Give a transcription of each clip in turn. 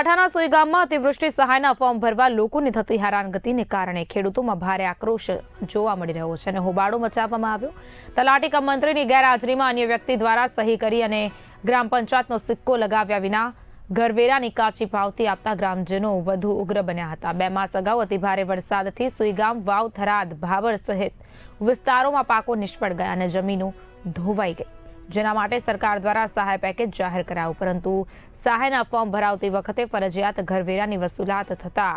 બનાસકાંઠાના સોઈ ગામમાં અતિવૃષ્ટિ સહાયના ફોર્મ ભરવા લોકોની થતી હેરાનગતિને કારણે ખેડૂતોમાં ભારે આક્રોશ જોવા મળી રહ્યો છે અને હોબાળો મચાવવામાં આવ્યો. તલાટી કમ મંત્રીની ગેરહાજરીમાં અન્ય વ્યક્તિ દ્વારા સહી કરી અને ગ્રામ પંચાયતનો સિક્કો લગાવ્યા વિના ઘરવેરાની કાચી પાવતી આપતા ગ્રામજનો વધુ ઉગ્ર બન્યા હતા. બે માસ અગાઉ અતિભારે વરસાદથી સુઈગામ વાવ, થરાદ ભાવર સહિત વિસ્તારોમાં પાકો નિષ્ફળ ગયા અને જમીનો ધોવાઈ ગઈ. જેના માટે સરકાર દ્વારા સહાય પેકેજ જાહેર કરાયું. પરંતુ સહાયના ફોર્મ ભરાવતી વખતે ફરજિયાત ઘરવેરાની વસૂલાત થતા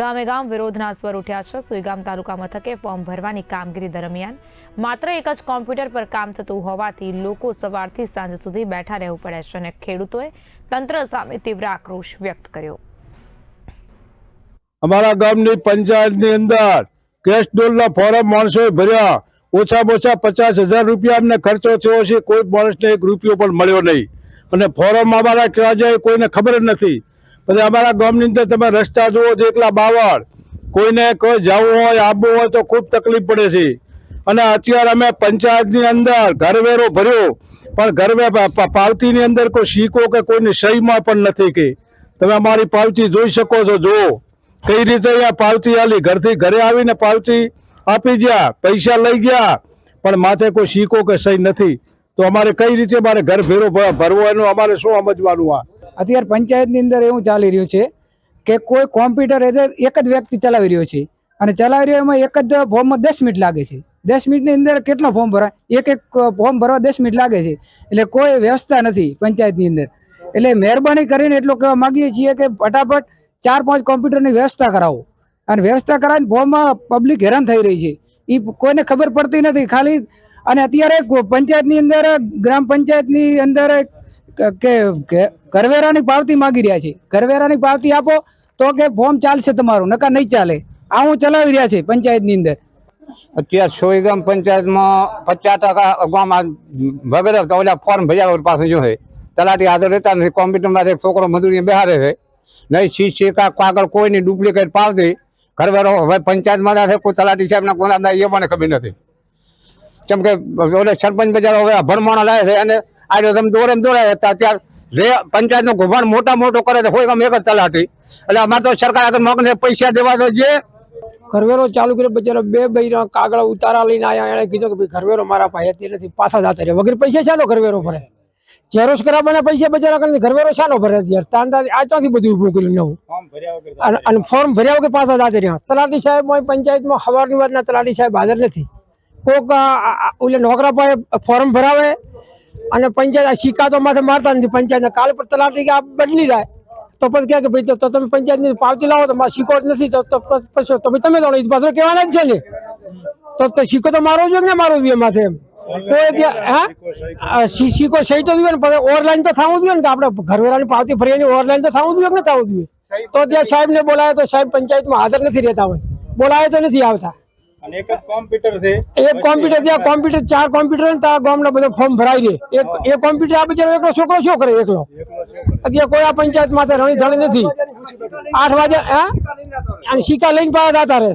ગામે ગામ વિરોધના સ્વર ઉઠ્યા છે. સુઈગામ તાલુકા મથકે ફોર્મ ભરવાની કામગીરી દરમિયાન માત્ર એક જ કોમ્પ્યુટર પર કામ થતું હોવાથી લોકો સવારથી સાંજ સુધી બેઠા રહેવું પડે છે અને ખેડૂતોએ તંત્ર સામે તીવ્ર આક્રોશ વ્યક્ત કર્યો. અમારા ગામની પંચાયતની અંદર કેશ ડોલના ફોરમ માણસોએ ભર્યા. ઓછામાં ઓછા પચાસ હજાર રૂપિયા અમને ખર્ચો થયો છે. કોઈ માણસને એક રૂપિયો પણ મળ્યો નહીં. અને ફોરમ અમારા કહેવા જાય કોઈને ખબર જ નથી. પછી અમારા ગામની અંદર તમે રસ્તા જુઓ તો એકલા બાવળ. કોઈને કોઈ જવું હોય, આવવું હોય તો ખૂબ તકલીફ પડે છે. અને અત્યારે અમે પંચાયતની અંદર ઘરવેરો ભર્યો. પણ ઘરવે પાવતીની અંદર કોઈ સિક્કો કે કોઈની સહીમાં પણ નથી કે. તમે અમારી પાવતી જોઈ શકો છો, જુઓ. કઈ રીતે અહીંયા પાવતી આલી ઘરથી ઘરે આવીને પાવતી આપી ગયા, પૈસા લઈ ગયા, પણ માથે કોઈ શીખો કે સહી નથી. તો અમારે કઈ રીતે મારે ઘર ફેરો ભરવો એનું અમારે શું સમજવાનું આ? અત્યારે પંચાયતની અંદર એવું ચાલી રહ્યું છે કે કોઈ કોમ્પ્યુટર એક જ વ્યક્તિ ચલાવી રહ્યો છે. અને ચલાવી રહ્યો એમાં એક જ ફોર્મમાં દસ મિનિટ લાગે છે. દસ મિનિટની અંદર કેટલો ફોર્મ ભરાય? એક એક ફોર્મ ભરવા દસ મિનિટ લાગે છે. એટલે કોઈ વ્યવસ્થા નથી પંચાયતની અંદર. એટલે મહેરબાની કરીને એટલું કહેવા માંગીએ છીએ કે ફટાફટ ચાર પાંચ કોમ્પ્યુટરની વ્યવસ્થા કરાવો. અને વ્યવસ્થા કરાવીને ફોર્મમાં પબ્લિક હેરાન થઈ રહી છે. એ કોઈને ખબર પડતી નથી. ખાલી અને અત્યારે પંચાયતની અંદર, ગ્રામ પંચાયતની અંદર ક- ઘરવેરાની પાવતી માગી રહ્યા છે. કરવેરાની પાવતી આપો તો કે ફોર્મ ચાલશે તમારું નકા નહીં ચાલે. આ હું ચલાવી રહ્યા છે પંચાયતની અંદર. અત્યારે સોઈ ગામ પંચાયતમાં પચાસ ટકા ગામમાં વગેરે ઓલા ફોર્મ ભર્યા પાછું જોઈએ તલાટી હાજર રહેતા નથી કોમ્પ્યુટરમાં એક છોકરો મજૂરી બેહારે રહે નહીં સી સિક્કા કાગળ કોઈની ડુપ્લિકેટ પાવતી. ઘરવેરો હવે પંચાયતમાં ના કોઈ તલાટી સાહેબના કોના એ મને ખબર નથી. કેમ કે, ઓલે સરપંચ બજાર હવે ભરમાણા લાવે છે અને આ તમે દોરે દોરાય હતા, અત્યારે જે પંચાયતનો ગોભાણ મોટા મોટો કરે છે કોઈ ગામ એક જ તલાટી. એટલે અમારે તો સરકાર આગળ મગને પૈસા દેવા તો જે ઘરવેરો ચાલુ કર્યો બચારો બે બૈરા કાગળ ઉતારા લઈને આવ્યા એણે કીધું કે ભાઈ, ઘરવેરો મારા પાસે નથી, પાછા જતા રહ્યા. વગર પૈસા ચાલો ઘરવેરો ભરે ઝેરોસ કરાવવાના પૈસા બચારા કરીને ઘરવાળો શાનો ભરે યાર. તાંદા આ ચોથી બધું ઊભું કર્યું નવું? અને અને ફોર્મ ભર્યા વગર પાછા જતા રહ્યા. તલાટી સાહેબ પંચાયતમાં સવારની વાતના તલાટી સાહેબ હાજર નથી. કોક ઓલે નોકરા પાસે ફોર્મ ભરાવે અને પંચાયત આ સિક્કા તો માથે મારતા નથી. પંચાયતના કાલ પર તલાટી કે આ બદલી જાય. તો પછી કહે કે ભાઈ તો- તમે પંચાયતની પાવતી લાવો તો મારે સિક્કો જ નથી. તો પછી તમે તમે જાણો એ પાછળ કહેવાના જ છે ને. તો સિક્કો તો મારો જ ને મારો જોઈએ માથે એમ? કોઈ ત્યાં હા? સિક્કો સહી તો જોઈએ ને પછી ઓવરલાઈન તો થવું જોઈએ ને કે આપણે ઘરવેરાની પાવતી ભરીએ ઓવરલાઈન તો થવું જોઈએ ને થવું જોઈએ? તો ત્યાં સાહેબ ને બોલાવે તો સાહેબ પંચાયતમાં હાજર નથી રહેતા હોય. બોલાવે તો નથી આવતા. એક કોમ્પ્યુટર છે. એક કોમ્પ્યુટર ત્યાં કોમ્પ્યુટર ચાર કોમ્પ્યુટર ને ત્યાં ગામના બધો ફોર્મ ભરાઈ દે. એક એક કોમ્પ્યુટર આ બિચારો એકલો છોકરો શું કરે એકલો? અત્યારે કોઈ આ પંચાયતમાં રણી ધણી નથી. આઠ વાગે હા? અને સિક્કા લઈને પાછા જતા રહે.